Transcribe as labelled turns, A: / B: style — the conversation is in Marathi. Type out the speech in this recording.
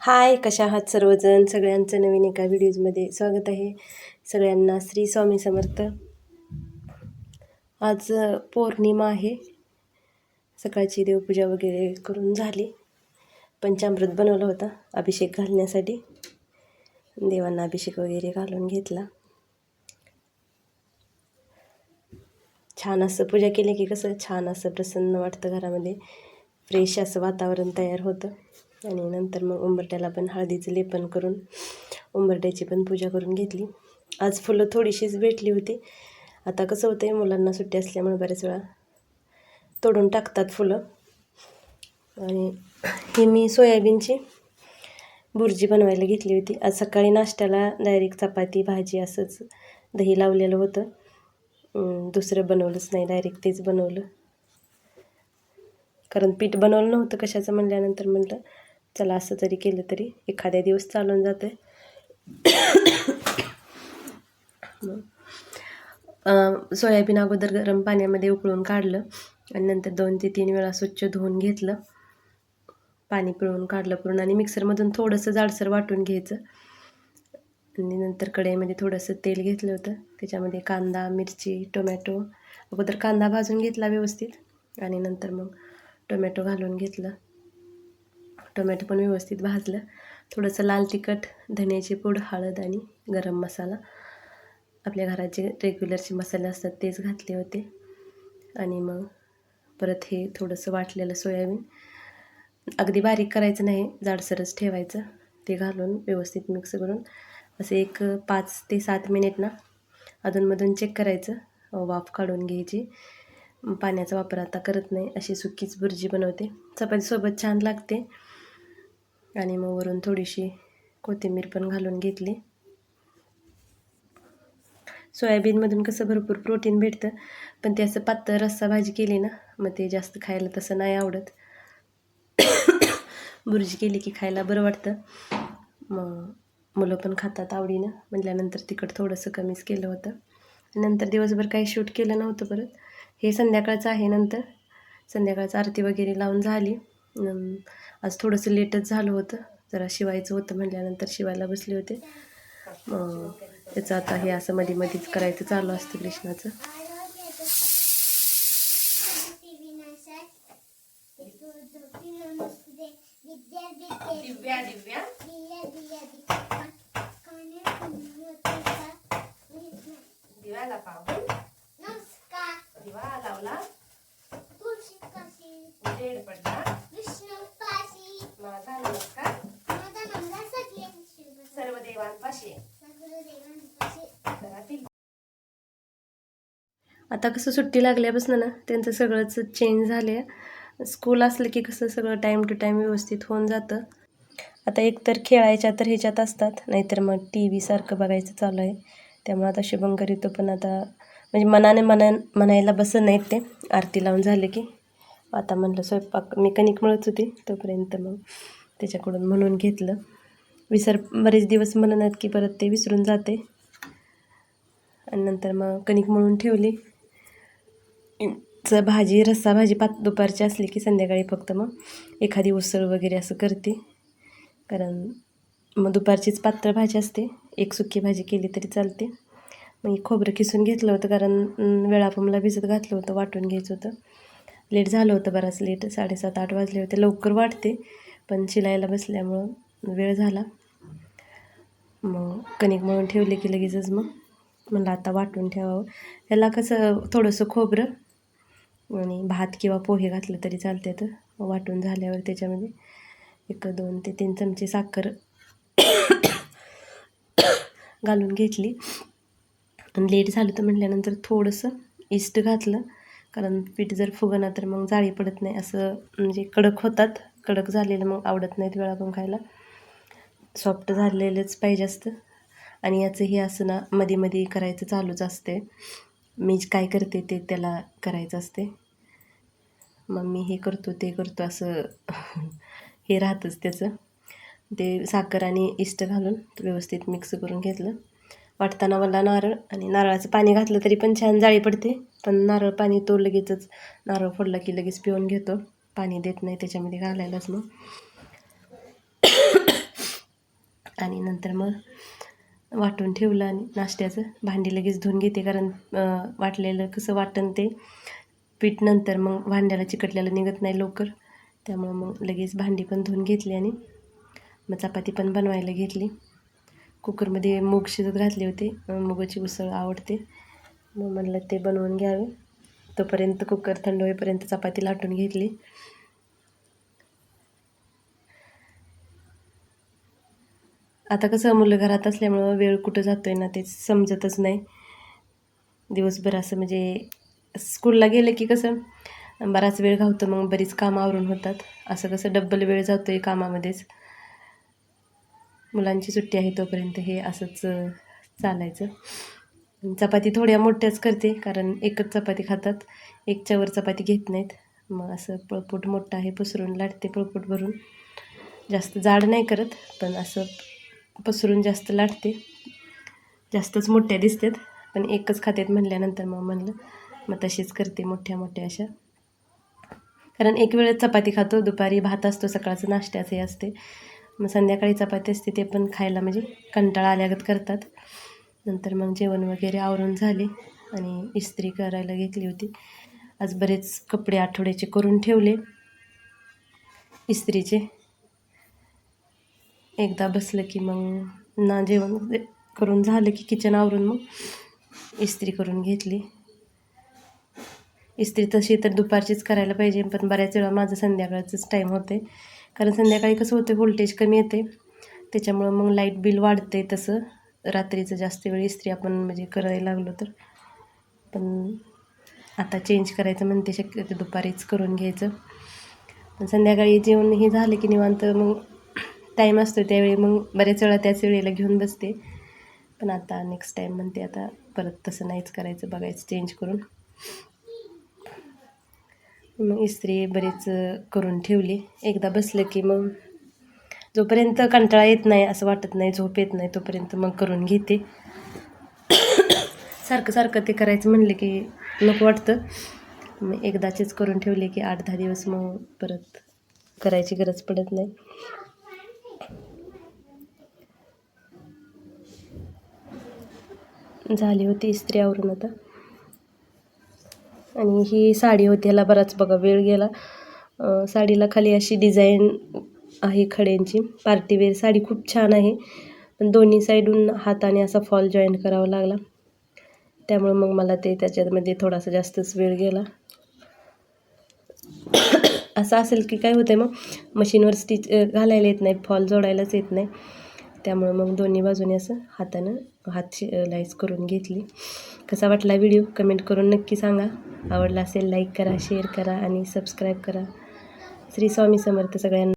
A: हाय कशा आहात सर्वजण? सगळ्यांचं नवीन एका व्हिडिओजमध्ये स्वागत आहे. सगळ्यांना श्री स्वामी समर्थ. आज पौर्णिमा आहे. सकाळची देवपूजा वगैरे करून झाली. पंचामृत बनवलं होता अभिषेक घालण्यासाठी. देवांना अभिषेक वगैरे घालून घेतला. छान असं पूजा केली की कसं छान असं प्रसन्न वाटतं घरामध्ये. फ्रेश असं वातावरण तयार होतं. आणि नंतर मग उंबरट्याला पण हळदीचं लेपन करून उंबरट्याची पण पूजा करून घेतली. आज फुलं थोडीशीच भेटली होती. आता कसं होतं आहे मुलांना सुट्टी असल्यामुळे बऱ्याच वेळा तोडून टाकतात फुलं. आणि ही मी सोयाबीनची बुर्जी बनवायला घेतली होती. आज सकाळी नाश्त्याला डायरेक्ट चपाती भाजी असंच दही लावलेलं होतं. दुसरं बनवलंच नाही डायरेक्ट तेच बनवलं. कारण पीठ बनवलं नव्हतं कशाचं म्हणल्यानंतर म्हटलं चला असं जरी केलं तरी एखाद्या दिवस चालून जातं सोयाबीन अगोदर गरम पाण्यामध्ये उकळून काढलं आणि नंतर दोन ते तीन वेळा स्वच्छ धुवून घेतलं. पाणी पिळून काढलं पूर्ण आणि मिक्सरमधून थोडंसं जाडसर वाटून घ्यायचं. आणि नंतर कढईमध्ये थोडंसं तेल घेतलं होतं. त्याच्यामध्ये कांदा मिरची टोमॅटो अगोदर कांदा भाजून घेतला व्यवस्थित. आणि नंतर मग टोमॅटो घालून घेतलं. टोमॅटो पण व्यवस्थित भाजलं. थोडंसं लाल तिखट धन्याची पूड हळद आणि गरम मसाला. आपल्या घरात जे रेग्युलरचे मसाले असतात तेच घातले होते. आणि मग परत हे थोडंसं वाटलेलं सोयाबीन. अगदी बारीक करायचं नाही जाडसरच ठेवायचं. ते घालून व्यवस्थित मिक्स करून. असं एक पाच ते सात मिनिट ना अधूनमधून चेक करायचं. वाफ काढून घ्यायची. पाण्याचा वापर आता करत नाही अशी सुकीच भुर्जी बनवते. चपातीसोबत छान लागते. आणि मग वरून थोडीशी कोथिंबीर पण घालून घेतली. सोयाबीनमधून कसं भरपूर प्रोटीन भेटतं पण ते असं पातळ रस्सा भाजी केली ना मग ते जास्त खायला तसं नाही आवडत. बुर्जी केली की खायला बरं वाटतं. मग मुलं पण खातात आवडीनं म्हटल्यानंतर तिखट थोडंसं कमीच केलं होतं. नंतर दिवसभर काही शूट केलं नव्हतं परत. हे संध्याकाळचं आहे नंतर. संध्याकाळचं आरती वगैरे लावून झाली. आज थोडंसं लेटच झालं होतं. जरा शिवायचं होतं म्हटल्यानंतर शिवायला बसले होते. त्याचं आता हे असं मध्ये मध्येच करायचं चालू असतं कृष्णाचं.
B: दिव्याला पाहून
A: आता कसं सुट्टी लागल्यापासून ना त्यांचं सगळंच चेंज झाले स्कूल असलं की कसं सगळं टाईम टू टाईम व्यवस्थित होऊन जातं. आता एकतर खेळायच्या तर ह्याच्यात असतात नाहीतर मग टी व्ही सारखं बघायचं चालू आहे. त्यामुळे आता शुभंकर येतो पण आता म्हणजे मनाने मना म्हणायला बसत नाहीत ते. आरती लावून झालं की आता म्हणलं स्वयंपाक मी कणिक मिळत होती तोपर्यंत मग त्याच्याकडून म्हणून घेतलं. विसर बरेच दिवस म्हणत की परत ते विसरून जाते. आणि नंतर मग कणिक म्हणून ठेवली. च भाजी रस्सा भाजी पात दुपारची असली की संध्याकाळी फक्त मग एखादी उसळ वगैरे असं करते. कारण मग दुपारचीच पातळ भाजी असते. एक सुकी भाजी केली तरी चालते. मग खोबरं किसून घेतलं होतं कारण वेळापमला भिजत घातलं होतं वाटून घ्यायचं होतं. लेट झालं होतं बराच लेट साडेसात आठ वाजले होते. लवकर वाटते पण शिलायला बसल्यामुळं वेळ झाला. मग कणिक मळून ठेवले की लगेचच मग म्हणलं आता वाटून ठेवावं. ह्याला कसं थोडंसं खोबरं आणि भात किंवा पोहे घातलं तरी चालते तर. वाटून झाल्यावर त्याच्यामध्ये एक दोन ते तीन चमचे साखर घालून घेतली. आणि लेट झालं तर म्हटल्यानंतर थोडंसं इस्ट घातलं. कारण पीठ जर फुगना तर मग जाळी पडत नाही. असं म्हणजे कडक होतात. कडक झालेलं मग आवडत नाहीत वेळा पण खायला. सॉफ्ट झालेलंच पाहिजे असतं. आणि याचं हे असं ना मध्ये मध्ये करायचं चालूच असते मी काय करते ते त्याला करायचं असते. मग मी हे करतो ते करतो असं हे राहतंच त्याचं. ते साखर आणि इष्ट घालून व्यवस्थित मिक्स करून घेतलं. वाटताना मला नारळ आणि नारळाचं पाणी घातलं तरी पण छान जाळी पडते. पण नारळ पाणी तो लगेचच नारळ फोडला की लगेच पिऊन घेतो. पाणी देत नाही त्याच्यामध्ये घालायलाच मग आणि नंतर मग वाटून ठेवलं आणि नाश्त्याचं. भांडी लगेच धुवून घेते कारण वाटलेलं कसं वाटण ते. पीठ नंतर मग भांड्याला चिकटल्याला निघत नाही लवकर. त्यामुळं मग लगेच भांडी पण धुवून घेतली आणि मग चपाती पण बनवायला घेतली. कुकरमध्ये मूग शिजत घातले होते. मुगाची उसळ आवडते. मग म्हणलं ते बनवून घ्यावे. तोपर्यंत कुकर थंड होईपर्यंत चपाती लाटून घेतली. आता कसं मुलं घरात असल्यामुळं वेळ कुठं जातोय ना ते समजतच नाही. दिवसभर असं म्हणजे स्कूलला गेलं की कसं बराच वेळ घावतो मग बरीच कामं आवरून होतात. असं कसं डब्बल वेळ जातो आहे कामामध्येच. मुलांची सुट्टी आहे तोपर्यंत हे असंच चालायचं. चपाती थोड्या मोठ्याच करते कारण एकच चपाती खातात. एकच्यावर चपाती घेत नाहीत. मग असं पळपूट मोठं आहे पसरून लाटते पळपूट भरून. जास्त जाड नाही करत पण असं पसरून जास्त लाटते. जास्तच मोठ्या दिसतात. पण एकच खात्यात म्हणल्यानंतर मग म्हणलं मग तशीच करते मोठ्या मोठ्या अशा. कारण एक वेळेस चपाती खातो दुपारी भात असतो सकाळचं नाश्त्याचं हे असते. मग संध्याकाळी चपाती असते ते पण खायला म्हणजे कंटाळा आल्यागत करतात. नंतर मग जेवण वगैरे आवरून झाले आणि इस्त्री करायला घेतली होती. आज बरेच कपडे आठवड्याचे करून ठेवले. इस्त्रीचे. एकदा बसलं की मग ना जेवण करून झालं की किचन आवरून मग इस्त्री करून घेतली. इस्त्री तशी तर दुपारचीच करायला पाहिजे पण बऱ्याच वेळा माझं संध्याकाळचंच टाईम होते. कारण संध्याकाळी कसं होतं व्होल्टेज कमी येते. त्याच्यामुळं मग लाइट बिल वाढते तसं. रात्रीचं जास्त वेळ इस्त्री आपण म्हणजे करायला लागलो तर. पण आता चेंज करायचं म्हणते शक्यतो दुपारीच करून घ्यायचं. पण संध्याकाळी जेवण हे झालं की निवांत मग टाईम असतो त्यावेळी मग बऱ्याच वेळा त्याच वेळेला घेऊन बसते. पण आता नेक्स्ट टाईम म्हणते आता परत तसं नाहीच करायचं बघायचं चेंज करून. मग इस्त्री बरीच करून ठेवली. एकदा बसलं की मग जोपर्यंत कंटाळा येत नाही असं वाटत नाही झोप येत नाही तोपर्यंत मग करून घेते. सारखं सारखं ते करायचं म्हणलं की नको वाटतं. मग एकदाचेच करून ठेवले की आठ दहा दिवस मग परत करायची गरज पडत नाही. झाली होती इस्त्री आवरून आता. आणि ही साडी होती ह्याला बराच बघा वेळ गेला. साडीला खाली अशी डिझाईन आहे खड्यांची. पार्टीवेअर साडी खूप छान आहे. पण दोन्ही साईडून हाताने असा फॉल जॉईन करावा लागला. त्यामुळे मग मला ते त्याच्यामध्ये थोडासा जास्तच वेळ गेला. असं असेल की काय होतं मग? मशीनवर स्टिच घालायला येत नाही फॉल जोडायलाच येत नाही. त्यामुळं मग दोन्ही बाजूने असं हातानं हात शिलाईज करून घेतली. कसा वाटला व्हिडिओ? कमेंट करून नक्की सांगा. आवडला असेल लाईक करा शेअर करा आणि सबस्क्राईब करा. श्री स्वामी समर्थ सगळ्यांना.